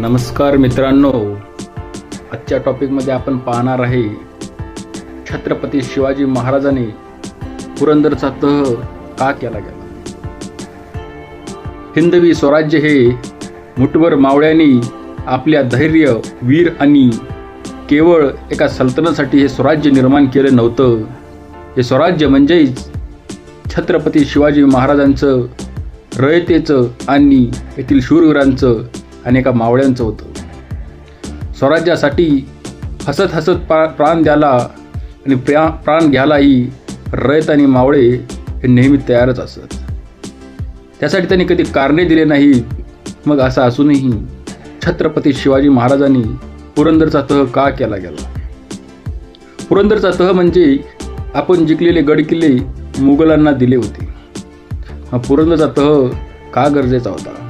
नमस्कार मित्रांनो. आजच्या टॉपिकमध्ये आपण पाहणार आहे छत्रपती शिवाजी महाराजांनी पुरंदरचा तह का केला गेला? हिंदवी स्वराज्य हे मुठभर मावळ्यांनी आपल्या धैर्य वीर आणि केवळ एका सल्तनासाठी हे स्वराज्य निर्माण केलं नव्हतं. हे स्वराज्य म्हणजेच छत्रपती शिवाजी महाराजांचं रयतेचं आणि येथील शूरवीरांचं आणि एका मावळ्यांचं होतं. स्वराज्यासाठी हसत हसत प्रा प्राण द्याला आणि प्रा प्राण घ्यायलाही रयत आणि मावळे हे नेहमी तयारच असत. त्यासाठी त्यांनी कधी कारणे दिले नाहीत मग असं असूनही छत्रपती शिवाजी महाराजांनी पुरंदरचा तह का केला गेला? पुरंदरचा तह म्हणजे आपण जिंकलेले गडकिल्ले मुघलांना दिले होते. हा पुरंदरचा तह का गरजेचा होता?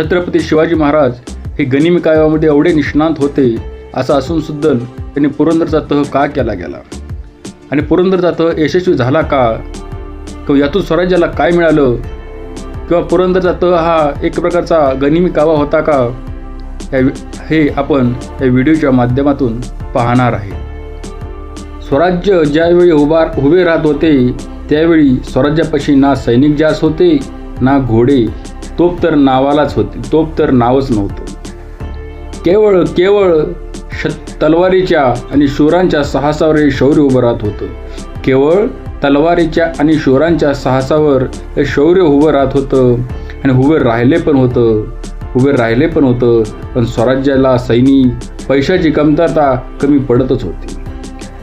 छत्रपती शिवाजी महाराज हे गनिमी काव्यामध्ये एवढे निष्णांत होते असं असून सुद्धा त्यांनी पुरंदरचा तह का केला गेला? आणि पुरंदरचा तह यशस्वी झाला का? किंवा यातून स्वराज्याला काय मिळालं? किंवा पुरंदरचा तह हा एक प्रकारचा गनिमी कावा होता का? या हे आपण या व्हिडिओच्या माध्यमातून पाहणार आहे. स्वराज्य ज्यावेळी उभार उभे राहत होते त्यावेळी स्वराज्यापाशी ना सैनिक जास होते ना घोडे तोप तर नावालाच होती तोप तर नावच नव्हतं. केवळ केवळ श तलवारीच्या आणि शूरांच्या साहसावर हे शौर्य उभं राहत होतं. केवळ तलवारीच्या आणि शूरांच्या साहसावर हे शौर्य उभं राहत होतं आणि उभे राहिले पण होतं उभे राहिले पण होतं पण स्वराज्याला सैनिक पैशाची कमतरता कमी पडतच होती.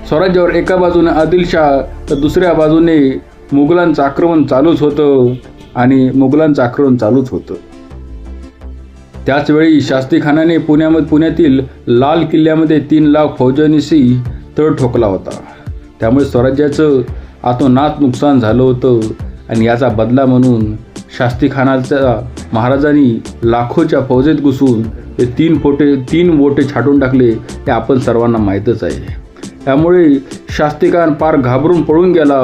स्वराज्यावर एका बाजूने आदिलशाह तर दुसऱ्या बाजूने मुघलांचं आक्रमण चालूच होतं. आणि मुघलांचं आक्रमण चालूच होतं. त्याचवेळी शास्त्री खानाने पुण्यामध्ये पुण्यातील लाल किल्ल्यामध्ये तीन लाख फौजांनीशी तळ ठोकला होता. त्यामुळे स्वराज्याचं आतोनात नुकसान झालं होतं आणि याचा बदला म्हणून शास्तीखानाच्या महाराजांनी लाखोच्या फौजेत घुसून ते तीन फोटे तीन वोटे छाटून टाकले हे आपण सर्वांना माहीतच आहे. त्यामुळे शास्त्रीखान फार घाबरून पळून गेला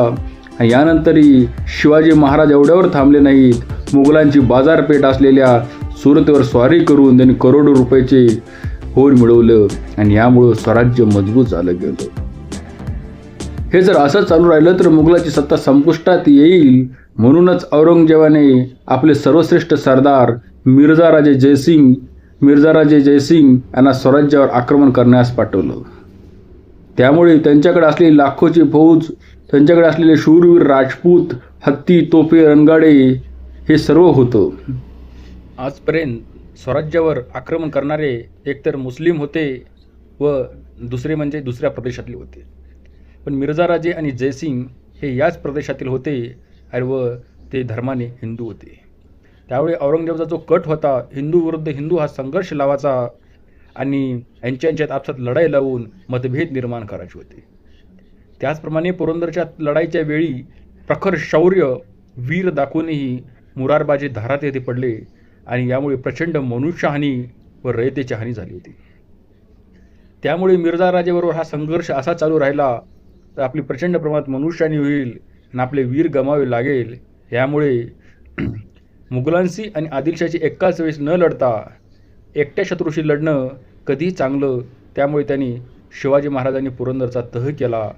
यानंतरही शिवाजी महाराज एवढ्यावर थांबले नाहीत. मुघलांची बाजारपेठ असलेल्या सुरतेवर स्वारी करून त्यांनी करोडो रुपयाचे होर मिळवलं आणि यामुळं स्वराज्य मजबूत झालं गेलं. हे जर असं चालू राहिलं तर मुघलाची सत्ता संपुष्टात येईल म्हणूनच औरंगजेबाने आपले सर्वश्रेष्ठ सरदार मिर्झा राजे जयसिंग मिर्झा राजे जयसिंग यांना स्वराज्यावर आक्रमण करण्यास पाठवलं. त्यामुळे त्यांच्याकडे असलेली लाखोची फौज त्यांच्याकडे असलेले शूरवीर राजपूत हत्ती तोफे रणगाडे हे सर्व होतं. आजपर्यंत स्वराज्यावर आक्रमण करणारे एकतर मुस्लिम होते व दुसरे म्हणजे दुसऱ्या प्रदेशातले होते. पण मिर्झाराजे आणि जयसिंग हे याच प्रदेशातील होते आणि व ते धर्माने हिंदू होते. त्यावेळी औरंगजेबाचा जो कट होता हिंदू विरुद्ध हिंदू हा संघर्ष लावाचा आणि यांच्या यांच्यात आपसात लढाई लावून मतभेद निर्माण करायचे होते. त्याचप्रमाणे पुरंदरच्या लढाईच्या वेळी प्रखर शौर्य वीर दाखवूनही मुरारबाजी धारात येथे पडले आणि यामुळे प्रचंड मनुष्यहानी व रयतेची हानी झाली होती. त्यामुळे मिर्झा राजेबरोबर हा संघर्ष असा चालू राहिला तर आपली प्रचंड प्रमाणात मनुष्यहानी होईल आणि आपले वीर गमावे लागेल. यामुळे मुघलांशी आणि आदिलशाहशी एकाच वेळेस न लढता एकट्या शत्रूशी लढणं कधीही चांगलं त्यामुळे त्यांनी शिवाजी महाराजांनी पुरंदरचा तह केला.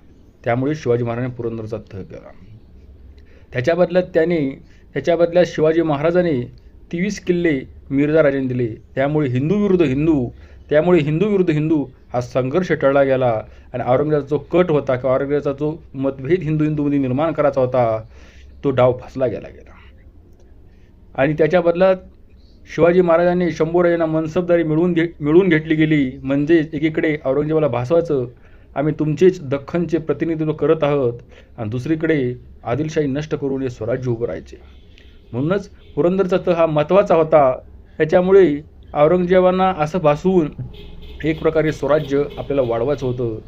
त्यामुळे शिवाजी महाराजांनी पुरंदरचा तह केला. त्याच्या बदल्यात त्याने त्याच्या बदल्यात शिवाजी महाराजांनी तेवीस किल्ले मिर्झा राजांनी दिले. त्यामुळे हिंदू विरुद्ध हिंदू त्यामुळे हिंदू विरुद्ध हिंदू हा संघर्ष टळला गेला. आणि औरंगजेबाचा जो कट होता किंवा औरंगजेबाचा जो मतभेद हिंदू हिंदूमध्ये निर्माण करायचा होता तो डाव फसला गेला गेला. आणि त्याच्या बदल्यात शिवाजी महाराजांनी शंभूराजांना मनसबदारी मिळवून घे मिळवून घेतली गेली. म्हणजे एकीकडे औरंगजेबाला भासवायचं आम्ही तुमचेच दख्खनचे प्रतिनिधित्व करत आहोत. आणि दुसरीकडे आदिलशाही नष्ट करून हे स्वराज्य उभं राहायचे. म्हणूनच पुरंदरचा तह हा महत्त्वाचा होता. त्याच्यामुळे औरंगजेबांना असं भासवून एक प्रकारे स्वराज्य आपल्याला वाढवायचं होतं.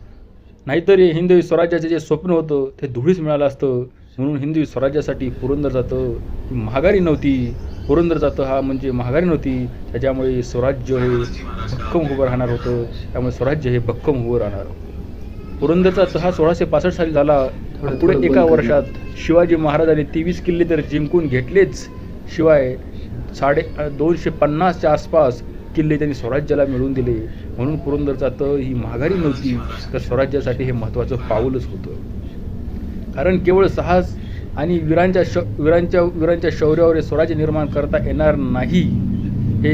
नाहीतर हे हिंदवी स्वराज्याचे जे स्वप्न होतं ते धुळीच मिळालं असतं. म्हणून हिंदवी स्वराज्यासाठी पुरंदर जातं ही महागारी नव्हती. पुरंदरचा तह हा म्हणजे महागारी नव्हती. त्याच्यामुळे स्वराज्य हे भक्कम उभं राहणार होतं. त्यामुळे स्वराज्य हे भक्कम उभं राहणार पुरंदरचा तह सोळाशे पासष्ट साली झाला. पुढे एका वर्षात शिवाजी महाराजांनी तेवीस किल्ले तर जिंकून घेतलेच. शिवाय साडे दोनशे पन्नासच्या आसपास किल्ले त्यांनी स्वराज्याला मिळवून दिले. म्हणून पुरंदरचा तह ही माघारी नव्हती. तर स्वराज्यासाठी हे महत्त्वाचं पाऊलच होतं. कारण केवळ साहस आणि वीरांच्या श वीरांच्या वीरांच्या शौर्यावर स्वराज्य निर्माण करता येणार नाही. हे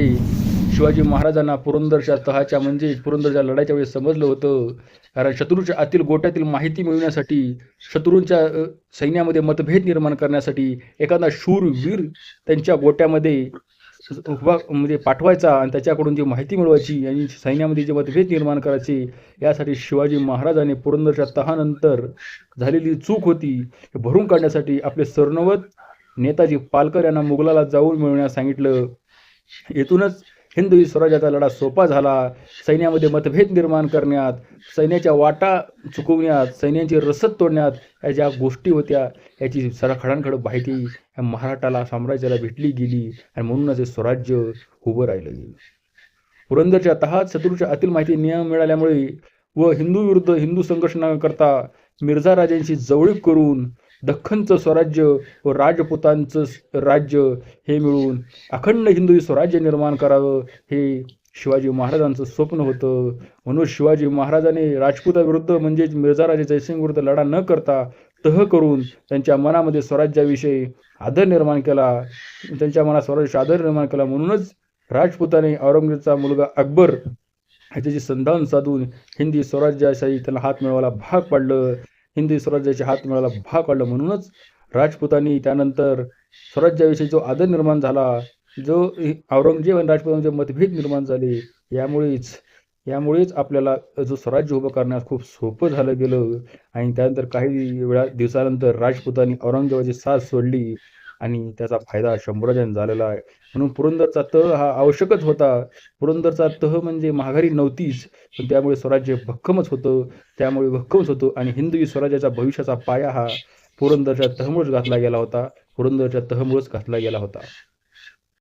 शिवाजी महाराजांना पुरंदरच्या तहाच्या म्हणजे पुरंदरच्या लढाईच्या वेळेस समजलं होतं. कारण शत्रूच्या आतील गोट्यातील माहिती मिळवण्यासाठी शत्रूंच्या सैन्यामध्ये मतभेद निर्माण करण्यासाठी एखादा शूर वीर त्यांच्या गोट्यामध्ये म्हणजे पाठवायचा आणि त्याच्याकडून जी माहिती मिळवायची आणि सैन्यामध्ये जे मतभेद निर्माण करायचे यासाठी शिवाजी महाराजांनी पुरंदरच्या तहानंतर झालेली चूक होती हे भरून काढण्यासाठी आपले सरनवत नेताजी पालकर यांना मुघलाला जाऊन मिळवण्यास सांगितलं. येथूनच हिंदवी स्वराज्याचा लढा सोपा झाला. सैन्यामध्ये मतभेद निर्माण करण्यात सैन्याच्या वाटा चुकवण्यात सैन्याची रसद तोडण्यात या ज्या गोष्टी होत्या याची सराखडांकडे माहिती या महाराष्ट्राला साम्राज्याला भेटली गेली आणि म्हणूनच हे स्वराज्य उभं राहिलं गेलं. पुरंदरच्या तहात शत्रूच्या आतील माहिती नियम मिळाल्यामुळे व हिंदू विरुद्ध हिंदू संघटनाकरता करता मिर्झा राजांशी जवळीक करून दख्खनचं स्वराज्य व राजपुतांचं राज्य हे मिळून अखंड हिंदू स्वराज्य निर्माण करावं हे शिवाजी महाराजांचं स्वप्न होतं. म्हणून शिवाजी महाराजांनी राजपुताविरुद्ध म्हणजेच मिर्झाराजे जयसिंग विरुद्ध लढा न करता तह करून त्यांच्या मनामध्ये स्वराज्याविषयी आदर निर्माण केला. त्यांच्या मनात स्वराज्याचा आदर निर्माण केला. म्हणूनच राजपुताने औरंगजेबचा मुलगा अकबर ह्याच्याशी संधान साधून हिंदी स्वराज्याशाही त्याला हात मिळवायला भाग पाडलं. हिंदी स्वराज्याच्या हात मिळाला भाग पाडलं म्हणूनच राजपुतांनी त्यानंतर स्वराज्याविषयी जो आदर निर्माण झाला जो औरंगजेब आणि राजपुतांचे मतभेद निर्माण झाले यामुळेच यामुळेच आपल्याला जो स्वराज्य उभं करण्यास खूप सोपं झालं गेलं. आणि त्यानंतर काही वेळा दिवसानंतर राजपुतांनी औरंगजेबाची साथ सोडली. आणि त्याचा फायदा शंभराजन झालेला आहे. म्हणून पुरंदरचा तह हा आवश्यकच होता. पुरंदरचा तह म्हणजे माघारी नव्हतीच. पण त्यामुळे स्वराज्य भक्कमच होतं. त्यामुळे भक्कमच होतं आणि हिंदवी स्वराज्याचा भविष्याचा पाया हा पुरंदरच्या तहमुळेच घातला गेला होता. पुरंदरच्या तहमुळेच घातला गेला होता.